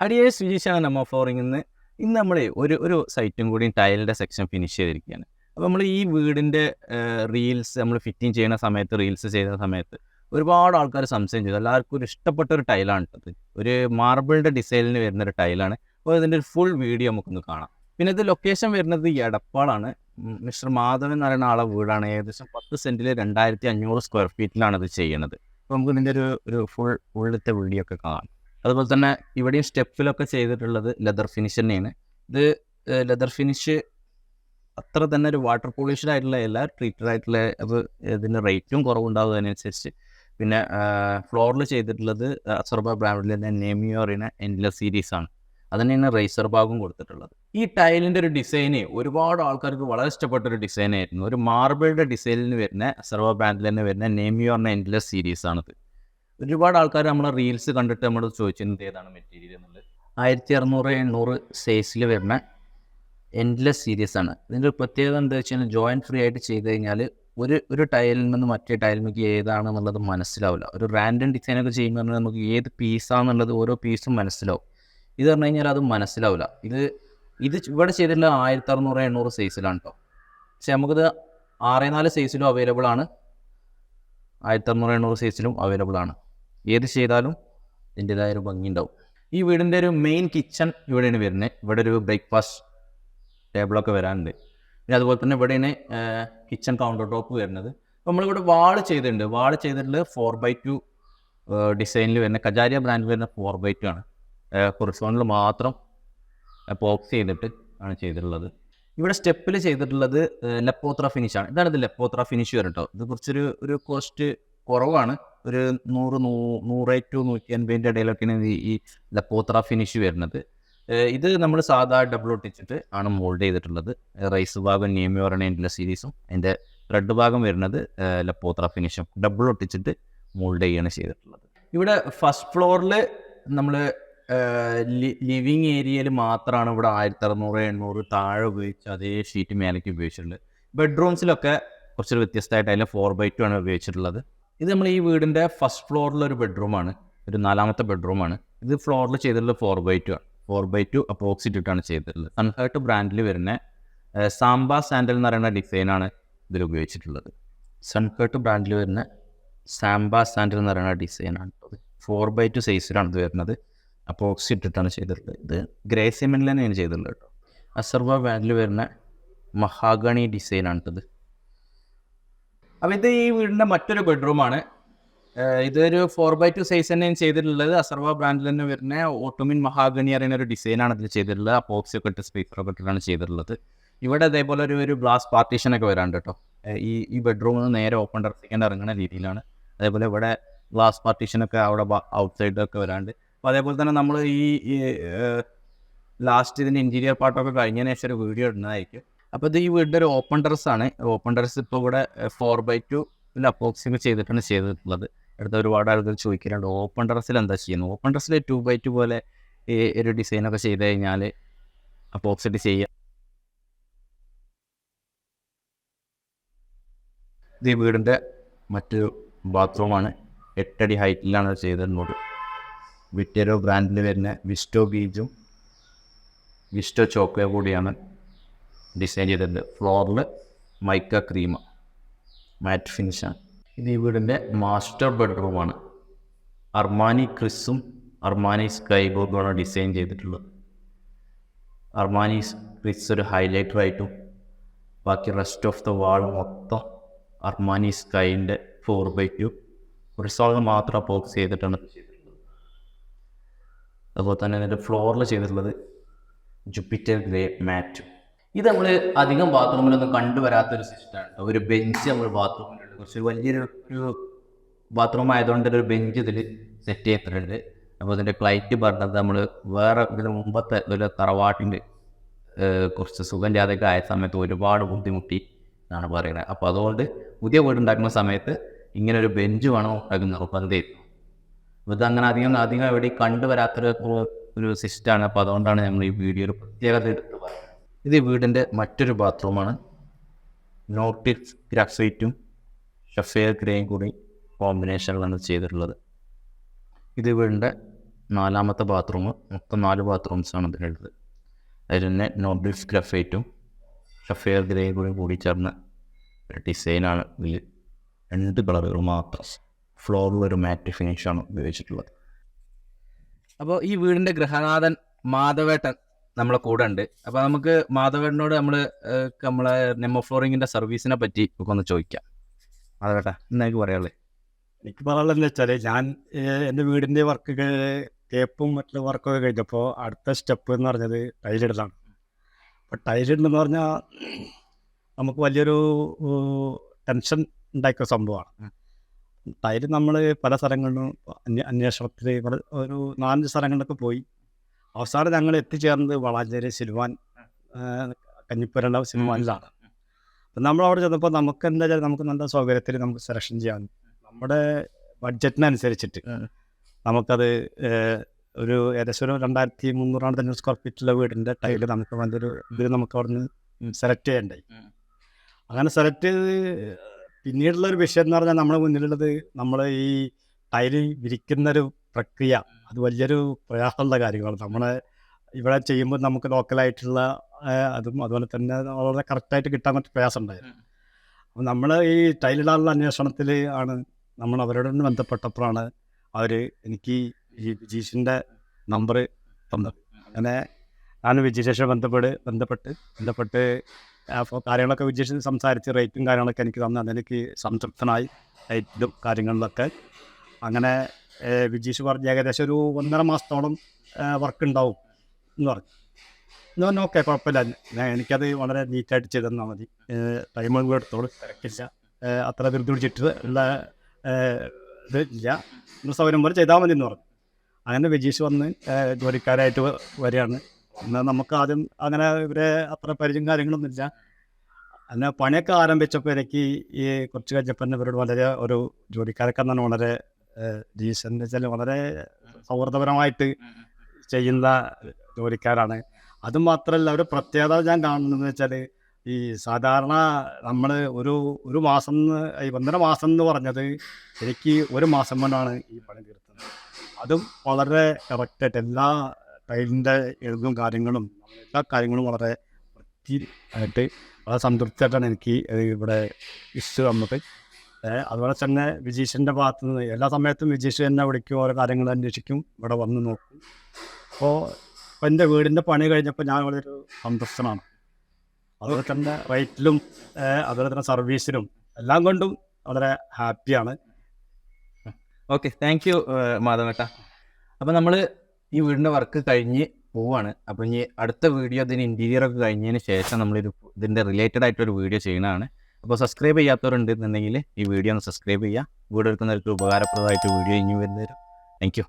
ഹരിയേഷ് സുജീഷാണ് നമ്മ ഫ്ലോറിംഗ് ഇന്ന് ഇന്ന് നമ്മൾ ഒരു ഒരു സൈറ്റും കൂടി ടൈലിന്റെ സെക്ഷൻ ഫിനിഷ് ചെയ്തിരിക്കുകയാണ്. അപ്പോൾ നമ്മൾ ഈ വീടിന്റെ റീൽസ് നമ്മൾ ഫിറ്റിംഗ് ചെയ്യുന്ന സമയത്ത് റീൽസ് ചെയ്യുന്ന സമയത്ത് ഒരുപാട് ആൾക്കാർ സംശയം ചെയ്തു. എല്ലാവർക്കും ഒരു ഇഷ്ടപ്പെട്ട ഒരു ടൈലാണ് ഇട്ടത് ഒരു മാർബിളിന്റെ ഡിസൈനിന് വരുന്ന ഒരു ടൈലാണ്. അപ്പോൾ ഇതിന്റെ ഒരു ഫുൾ വീഡിയോ നമുക്കൊന്ന് കാണാം. പിന്നെ ഇത് ലൊക്കേഷൻ വരുന്നത് എടപ്പാളാണ്. മിസ്റ്റർ മാധവൻ എന്ന് പറയുന്ന ആളെ വീടാണ്. ഏകദേശം പത്ത് സെന്റിൽ രണ്ടായിരത്തി അഞ്ഞൂറ് സ്ക്വയർ ഫീറ്റിലാണ് ഇത് ചെയ്യുന്നത്. അപ്പോൾ നമുക്ക് ഇതിന്റെ ഒരു ഒരു ഫുൾ ഉള്ളിലത്തെ വീഡിയോ ഒക്കെ കാണാം. അതുപോലെ തന്നെ ഇവിടെയും സ്റ്റെപ്പിലൊക്കെ ചെയ്തിട്ടുള്ളത് ലെതർ ഫിനിഷ് തന്നെയാണ്. ഇത് ലെതർ ഫിനിഷ് അത്ര തന്നെ ഒരു വാട്ടർ പോളിഷ്ഡ് ആയിട്ടുള്ള എല്ലാ ട്രീറ്റഡ് ആയിട്ടുള്ള അത് ഇതിന്റെ റേറ്റും കുറവുണ്ടാകുന്നതിനനുസരിച്ച് പിന്നെ ഫ്ലോറിൽ ചെയ്തിട്ടുള്ളത് അസർബ ബ്രാൻഡിൽ തന്നെ അറിയുന്ന എൻഡ്ല സീരീസ് ആണ്. അതുതന്നെയാണ് റേസർ ഭാഗം കൊടുത്തിട്ടുള്ളത്. ഈ ടൈലിന്റെ ഒരു ഡിസൈന് ഒരുപാട് ആൾക്കാർക്ക് വളരെ ഇഷ്ടപ്പെട്ട ഒരു ഡിസൈനായിരുന്നു. ഒരു മാർബിളിന്റെ ഡിസൈനിൽ വരുന്ന അസർബ ബ്രാൻഡിൽ തന്നെ വരുന്ന നെമിയോറിന എൻഡ്ല സീരീസ് ആണിത്. ഒരുപാട് ആൾക്കാർ നമ്മളെ റീൽസ് കണ്ടിട്ട് നമ്മൾ ചോദിച്ചിരുന്നത് ഏതാണ് മെറ്റീരിയൽ എന്നുള്ളത്? ആയിരത്തി അറുന്നൂറ് എണ്ണൂറ് സൈസിൽ വരുന്ന എൻഡ്ലെസ് സീരീസ് ആണ്. ഇതിന്റെ പ്രത്യേകത എന്താ വെച്ച് കഴിഞ്ഞാൽ ജോയിന്റ് ഫ്രീ ആയിട്ട് ചെയ്ത് കഴിഞ്ഞാൽ ഒരു ഒരു ടൈലിൽ നിന്ന് മറ്റേ ടൈലിലേക്ക് ഏതാണെന്നുള്ളത് മനസ്സിലാവില്ല. ഒരു റാൻഡം ഡിസൈൻ ഒക്കെ ചെയ്യുമ്പോൾ നമുക്ക് ഏത് പീസാണെന്നുള്ളത് ഓരോ പീസും മനസ്സിലാവും. ഇത് പറഞ്ഞു കഴിഞ്ഞാൽ അത് മനസ്സിലാവില്ല. ഇത് ഇത് ഇവിടെ ചെയ്തിട്ടുള്ള ആയിരത്തി അറുന്നൂറ് എണ്ണൂറ് സൈസിലാണ് കേട്ടോ പക്ഷെ നമുക്കിത് ആറേ നാല് സൈസിലും അവൈലബിൾ ആണ്. ആയിരത്തി അറുന്നൂറ് എണ്ണൂറ് സൈസിലും അവൈലബിൾ ആണ്. ഏത് ചെയ്താലും ഇതിന്റെതായ ഒരു ഭംഗി ഉണ്ടാവും. ഈ വീടിന്റെ ഒരു മെയിൻ കിച്ചൺ ഇവിടെയാണ് വരുന്നത്. ഇവിടെ ഒരു ബ്രേക്ക്ഫാസ്റ്റ് ടേബിളൊക്കെ വരാനുണ്ട്. പിന്നെ അതുപോലെ തന്നെ ഇവിടെയാണ് കിച്ചൺ കൗണ്ടർ ടോപ്പ് വരുന്നത്. നമ്മളിവിടെ വാൾ ചെയ്തിട്ടുണ്ട്. വാൾ ചെയ്തിട്ടുള്ളത് ഫോർ ബൈ ടു ഡിസൈനിൽ വരുന്ന കജാരിയ ബ്രാൻഡിൽ വരുന്ന ഫോർ ബൈ ടു ആണ്. കുറച്ചോണിൽ മാത്രം പോക്സ് ചെയ്തിട്ട് ആണ് ചെയ്തിട്ടുള്ളത്. ഇവിടെ സ്റ്റെപ്പിൽ ചെയ്തിട്ടുള്ളത് ലെപ്പോത്ര ഫിനിഷ് ആണ്. ഇതാണ് ഇത് ലെപ്പോത്ര ഫിനിഷ് വരും കേട്ടോ ഇത് കുറച്ചൊരു ഒരു കോസ്റ്റ് കുറവാണ്. ഒരു നൂറ് നൂ നൂറ് ടു നൂറ്റി അൻപതിന്റെ ഇടയിലൊക്കെയാണ് ഈ ലപ്പോത്ര ഫിനിഷ് വരുന്നത്. ഇത് നമ്മൾ സാധാ ഡബിൾ ഒട്ടിച്ചിട്ട് ആണ് മോൾഡ് ചെയ്തിട്ടുള്ളത്. റൈസ് ഭാഗം നിയമയോറണേന്റെ സീരീസും അതിന്റെ റെഡ് ഭാഗം വരുന്നത് ലപ്പോത്ര ഫിനിഷും ഡബിൾ ഒട്ടിച്ചിട്ട് മോൾഡ് ചെയ്യാണ് ചെയ്തിട്ടുള്ളത്. ഇവിടെ ഫസ്റ്റ് ഫ്ലോറിൽ നമ്മൾ ലിവിങ് ഏരിയയിൽ മാത്രമാണ് ഇവിടെ ആയിരത്തി അറുന്നൂറ് എണ്ണൂറ് താഴെ ഉപയോഗിച്ച് അതേ ഷീറ്റ് മേലേക്ക് ഉപയോഗിച്ചിട്ടുള്ളത്. ബെഡ്റൂംസിലൊക്കെ കുറച്ചൊരു വ്യത്യസ്തമായിട്ട് അതിൽ ഫോർ ബൈ ടു ആണ് ഉപയോഗിച്ചിട്ടുള്ളത്. ഇത് നമ്മൾ ഈ വീടിന്റെ ഫസ്റ്റ് ഫ്ലോറിലൊരു ബെഡ്റൂമാണ് ഒരു നാലാമത്തെ ബെഡ്റൂമാണ് ഇത് ഫ്ലോറിൽ ചെയ്തിട്ടുള്ള ഫോർ ബൈ ടു ആണ്. ഫോർ ബൈ ടു അപ്രോക്സിറ്റ് ചെയ്തിട്ടുള്ളത്. സൺഹേർട്ട് ബ്രാൻഡിൽ വരുന്ന സാമ്പ സാൻഡൽ എന്ന് പറയുന്ന ഡിസൈനാണ് ഇതിൽ ഉപയോഗിച്ചിട്ടുള്ളത്. സൺഹേർട്ട് ബ്രാൻഡിൽ വരുന്ന സാംബ സാൻഡൽ എന്ന് പറയുന്ന ഡിസൈനാണ് ഫോർ ബൈ ടു സൈസിലാണ് ഇത് വരുന്നത്. അപ്പോക്സിറ്റ് ഇട്ടാണ് ചെയ്തിട്ടുള്ളത് ഇത്. ഗ്രേ സിമെന്റിൽ തന്നെയാണ് ചെയ്തിട്ടുള്ളത് കേട്ടോ. അസർവ ബ്രാൻഡിൽ വരുന്ന മഹാഗണി ഡിസൈനാണ് ഇത്. അപ്പോൾ ഇത് ഈ വീടിന്റെ മറ്റൊരു ബെഡ്റൂമാണ് ഇതൊരു ഫോർ ബൈ ടു സൈസ് തന്നെ ചെയ്തിട്ടുള്ളത്. അസർവ ബ്രാൻഡിൽ തന്നെ വരുന്ന ഓട്ടോമിൻ മഹാഗണി അറിയുന്ന ഒരു ഡിസൈനാണ് ഇതിൽ ചെയ്തിട്ടുള്ളത്. അപ്പോക്സി ഒക്കെ ഇട്ട് ഇട്ടിട്ടാണ് ചെയ്തിട്ടുള്ളത്. ഇവിടെ അതേപോലെ ഒരു ഒരു ഗ്ലാസ് പാർട്ടീഷൻ ഒക്കെ വരാണ്ട് കേട്ടോ. ഈ ഈ ബെഡ്റൂമിൽ നിന്ന് നേരെ ഓപ്പൺ ടെറസിക്കേണ്ട ഇറങ്ങുന്ന രീതിയിലാണ്. അതേപോലെ ഇവിടെ ഗ്ലാസ് പാർട്ടീഷനൊക്കെ അവിടെ ഔട്ട് സൈഡൊക്കെ വരാണ്ട് അപ്പോൾ അതേപോലെ തന്നെ നമ്മൾ ഈ ലാസ്റ്റ് ഇതിന്റെ ഇന്റീരിയർ പാർട്ടൊക്കെ കഴിഞ്ഞതിന് ശേഷം ഒരു വീഡിയോ ഇടുന്നതായിരിക്കും. അപ്പോൾ ഇത് ഈ വീടിന്റെ ഒരു ഓപ്പൺ ടെറസ് ആണ്. ഓപ്പൺ ടെറസ് ഇപ്പോൾ ഇവിടെ ഫോർ ബൈ ടു അപ്രോക്സിമ ചെയ്തിട്ടാണ് ചെയ്തിട്ടുള്ളത്. അടുത്ത ഒരുപാട് ആളുകൾ ചോദിക്കുന്നുണ്ട് ഓപ്പൺ ടെറസിൽ എന്താ ചെയ്യുന്നത് ഓപ്പൺ ടെറസിൽ ടു ബൈ ടു പോലെ ഈ ഒരു ഡിസൈനൊക്കെ ചെയ്ത് കഴിഞ്ഞാൽ അപ്പോക്സിറ്റ് ചെയ്യാം. ഇത് ഈ വീടിന്റെ മറ്റൊരു ബാത്റൂമാണ് എട്ടടി ഹൈറ്റിലാണ് ചെയ്തിരുന്നത്. വിറ്റേരോ ബ്രാൻഡിൽ വരുന്ന വിസ്റ്റോ ബീജും വിസ്റ്റോ ചോക്കോ കൂടിയാണ് ഡിസൈൻ ചെയ്തിട്ടുണ്ട് ഫ്ലോറിൽ മൈക്ക ക്രീമ മാറ്റ് ഫിനിഷാണ് ഇത് ഈ വീടിന്റെ മാസ്റ്റർ ബെഡ്റൂമാണ് അർമാനി ക്രിസും അർമാനി സ്കൈ ബോർഡുമാണ് ഡിസൈൻ ചെയ്തിട്ടുള്ളത്. അർമാനി ക്രിസ് ഒരു ഹൈലൈറ്റർ ആയിട്ടും ബാക്കി റെസ്റ്റ് ഓഫ് ദ വാൾ മൊത്തം അർമാനി സ്കൈന്റെ ഫോർ ബൈ ടു റിസോൾവ് മാത്രം ബോക്സ് ചെയ്തിട്ടാണ് അതുപോലെ തന്നെ ഇതിന്റെ ഫ്ലോറിൽ ചെയ്തിട്ടുള്ളത് ജുപ്പിറ്റർ ഗ്രേ മാറ്റ് ഇത് നമ്മൾ അധികം ബാത്റൂമിലൊന്നും കണ്ടുവരാത്തൊരു സിസ്റ്റമാണ് ഒരു ബെഞ്ച് നമ്മൾ ബാത്റൂമിലുണ്ട്. കുറച്ച് വലിയൊരു ഒരു ബാത്റൂം ആയതുകൊണ്ട് ഒരു ബെഞ്ച് ഇതിൽ സെറ്റ് ചെയ്തിട്ടുണ്ട്. അപ്പോൾ ഇതിന്റെ ക്ലൈറ്റ് പറഞ്ഞത് നമ്മൾ വേറെ ഇതിന് മുമ്പത്തെ ഒരു തറവാട്ടിന്റെ കുറച്ച് സുഖം സുഖമില്ലാതെയൊക്കെ ആയ സമയത്ത് ഒരുപാട് ബുദ്ധിമുട്ടി എന്നാണ് പറയുന്നത്. അപ്പോൾ അതുകൊണ്ട് പുതിയ വീടുണ്ടാക്കുന്ന സമയത്ത് ഇങ്ങനെ ഒരു ബെഞ്ച് വേണം ഉണ്ടാക്കുന്ന നിർബന്ധമായിരുന്നു അപ്പോൾ അങ്ങനെ അധികം അധികം എവിടെയും കണ്ടുവരാത്തൊരു ഒരു സിസ്റ്റമാണ് അപ്പോൾ അതുകൊണ്ടാണ് നമ്മൾ ഈ വീഡിയോ ഒരു പ്രത്യേകത എടുത്ത് പറയുന്നത് ഇത് വീടിന്റെ മറ്റൊരു ബാത്റൂമാണ്. നോട്ടിക് ഗ്രാഫൈറ്റും ഷഫെയർ ഗ്രേയും കൂടി കോമ്പിനേഷനിലാണ് ചെയ്തിട്ടുള്ളത്. ഇത് വീടിന്റെ നാലാമത്തെ ബാത്റൂം. മൊത്തം നാല് ബാത്റൂംസ് ആണ് ഇതിനുള്ളത് അതിൽ തന്നെ നോബിൾസ് ഗ്രഫൈറ്റും ഷഫെയർ ഗ്രേയും കൂടി കൂടി ചേർന്ന ഡിസൈനാണ് ഇതിൽ. രണ്ട് കളറുകൾ മാത്രം. ഫ്ലോറിൽ ഒരു മാറ്റ് ഫിനിഷാണ് ഉപയോഗിച്ചിട്ടുള്ളത്. അപ്പോൾ ഈ വീടിന്റെ ഗൃഹനാഥൻ മാധവേട്ടൻ നമ്മളെ കൂടെ ഉണ്ട്. അപ്പോൾ നമുക്ക് മാധവേട്ടനോട് നമ്മൾ നമ്മളെ നെമോ ഫ്ലോറിങ്ങിന്റെ സർവീസിനെ പറ്റി ഒക്കെ ഒന്ന് ചോദിക്കാം. മാധവേട്ടാ എന്നേക്ക് പറയാനുള്ളത്? എനിക്ക് പറയാനുള്ളത് വെച്ചാൽ ഞാൻ എന്റെ വീടിന്റെ വീടിന്റെ വർക്ക് തേപ്പും മറ്റുള്ള വർക്കൊക്കെ കഴിഞ്ഞപ്പോൾ അടുത്ത സ്റ്റെപ്പ് എന്ന് പറഞ്ഞത് ടൈലിടലാണ് അപ്പോൾ ടൈലിടലെന്ന് പറഞ്ഞാൽ നമുക്ക് വലിയൊരു ടെൻഷൻ ഉണ്ടാക്കിയ സംഭവമാണ്. ടൈൽ നമ്മൾ പല സ്ഥലങ്ങളിലും അന്വേ അന്വേഷണത്തിൽ ഒരു നാലഞ്ച് സ്ഥലങ്ങളിലൊക്കെ പോയി അവസാനം ഞങ്ങൾ എത്തിച്ചേർന്നത് വളാഞ്ചേരി സിൽവാൻ കഞ്ഞിപ്പുരണ്ട സിൽവാനിലാണ് അപ്പം നമ്മൾ അവിടെ ചെന്നപ്പോൾ നമുക്ക് എന്താ വെച്ചാൽ നമുക്ക് നല്ല സൗകര്യത്തിൽ നമുക്ക് സെലക്ഷൻ ചെയ്യാൻ നമ്മുടെ ബഡ്ജറ്റിനനുസരിച്ചിട്ട്. നമുക്കത് ഒരു ഏകദേശം ഒരു രണ്ടായിരത്തി മുന്നൂറാണ് തന്നെ സ്ക്വയർ ഫീറ്റുള്ള വീടിന്റെ ടൈൽ നമുക്ക് നല്ലൊരു ഇതിൽ നമുക്ക് അവിടെ നിന്ന് സെലക്ട് ചെയ്യണ്ടായി അങ്ങനെ സെലക്ട് ചെയ്ത് പിന്നീടുള്ള ഒരു വിഷയം എന്ന് പറഞ്ഞാൽ നമ്മുടെ മുന്നിലുള്ളത് നമ്മൾ ഈ ടൈൽ വിരിക്കുന്നൊരു പ്രക്രിയ. അത് വലിയൊരു പ്രയാസമുള്ള കാര്യങ്ങളാണ് നമ്മളെ ഇവിടെ ചെയ്യുമ്പോൾ നമുക്ക് ലോക്കലായിട്ടുള്ള അതും അതുപോലെ തന്നെ വളരെ കറക്റ്റായിട്ട് കിട്ടാൻ കുറച്ച് പ്രയാസം ഉണ്ടായിരുന്നു അപ്പം നമ്മൾ ഈ ടൈലിടാനുള്ള അന്വേഷണത്തിൽ ആണ് നമ്മൾ അവരോട് ബന്ധപ്പെട്ടപ്പോഴാണ് അവർ എനിക്ക് ഈ വിജീഷിന്റെ നമ്പർ തന്നത്. അങ്ങനെ ഞാൻ വിജീഷെ ബന്ധപ്പെട്ട് ബന്ധപ്പെട്ട് ബന്ധപ്പെട്ട് അപ്പോൾ കാര്യങ്ങളൊക്കെ വിജീഷ് സംസാരിച്ച് റേറ്റും കാര്യങ്ങളൊക്കെ എനിക്ക് തന്നു അതെനിക്ക് സംതൃപ്തനായി റേറ്റിലും കാര്യങ്ങളിലൊക്കെ അങ്ങനെ വിജീഷ് പറഞ്ഞ് ഏകദേശം ഒരു ഒന്നര മാസത്തോളം വർക്ക് ഉണ്ടാവും എന്ന് പറഞ്ഞു. എന്ന് പറഞ്ഞാൽ ഓക്കെ കുഴപ്പമില്ല. എനിക്കത് വളരെ നീറ്റായിട്ട് ചെയ്ത് തന്നാൽ മതി. ടൈം കൂടെ എടുത്തോളൂ. തിരക്കില്ല. അത്ര ധൃതി പിടിച്ചിട്ട് ഉള്ള ഇത് ഇല്ല. നിങ്ങൾ സൗകര്യം പോലെ ചെയ്താൽ മതി എന്ന് പറഞ്ഞു. അങ്ങനെ വിജീഷ് വന്ന് ജോലിക്കാരായിട്ട് വരികയാണ്. എന്നാൽ നമുക്ക് ആദ്യം അങ്ങനെ ഇവരെ അത്ര പരിചയം കാര്യങ്ങളൊന്നും ഇല്ല. അങ്ങനെ പണിയൊക്കെ ആരംഭിച്ചപ്പോൾ എനിക്ക് ഈ കുറച്ച് കഴിഞ്ഞപ്പോൾ ഇവരോട് വളരെ ഒരു ജോലിക്കാരൊക്കെ തന്നെ വളരെ ജീസ് എന്ന് വെച്ചാൽ വളരെ സൗഹൃദപരമായിട്ട് ചെയ്യുന്ന ജോലിക്കാരാണ്. അത് മാത്രമല്ല ഒരു പ്രത്യേകത ഞാൻ കാണുന്നതെന്ന് വെച്ചാൽ ഈ സാധാരണ നമ്മൾ ഒരു ഒരു മാസം എന്ന് ഈ ഒന്നര മാസം എന്ന് പറഞ്ഞത് എനിക്ക് ഒരു മാസം കൊണ്ടാണ് ഈ പണി തീർത്തത്. അതും വളരെ കറക്റ്റായിട്ട് എല്ലാ ടൈലിന്റെ എഴുതും കാര്യങ്ങളും എല്ലാ കാര്യങ്ങളും വളരെ വൃത്തി ആയിട്ട് വളരെ സംതൃപ്തിയായിട്ടാണ് എനിക്ക് ഇവിടെ ഇഷ്ടം നമുക്ക് അതുപോലെ തന്നെ വിജീഷിന്റെ ഭാഗത്ത് നിന്ന് എല്ലാ സമയത്തും വിജീഷ് എന്നെ വിളിക്കും ഓരോ കാര്യങ്ങൾ അന്വേഷിക്കും ഇവിടെ വന്ന് നോക്കും. അപ്പോൾ ഇപ്പോൾ എന്റെ വീടിന്റെ പണി കഴിഞ്ഞപ്പോൾ ഞാൻ വളരെ ഒരു സന്തുഷ്ടനാണ് അതുപോലെ തന്നെ റേറ്റിലും അതുപോലെ തന്നെ സർവീസിലും എല്ലാം കൊണ്ടും വളരെ ഹാപ്പിയാണ്. ഓക്കെ താങ്ക് യു മാധവേട്ട അപ്പോൾ നമ്മൾ ഈ വീടിന്റെ വർക്ക് കഴിഞ്ഞ് പോവാണ്. അപ്പോൾ ഇനി അടുത്ത വീഡിയോ ഇതിന് ഇന്റീരിയർ ഒക്കെ കഴിഞ്ഞതിന് ശേഷം നമ്മളൊരു ഇതിന്റെ റിലേറ്റഡ് ആയിട്ടൊരു വീഡിയോ ചെയ്യുന്നതാണ്. അപ്പോൾ സബ്സ്ക്രൈബ് ചെയ്യാത്തവരുണ്ടെന്നുണ്ടെങ്കിൽ ഈ വീഡിയോ ഒന്ന് സബ്സ്ക്രൈബ് ചെയ്യുക. വീഡിയോ എടുക്കുന്നവർക്ക് ഉപകാരപ്രദമായിട്ട് വീഡിയോ ഇനി വരുന്നവരും താങ്ക് യു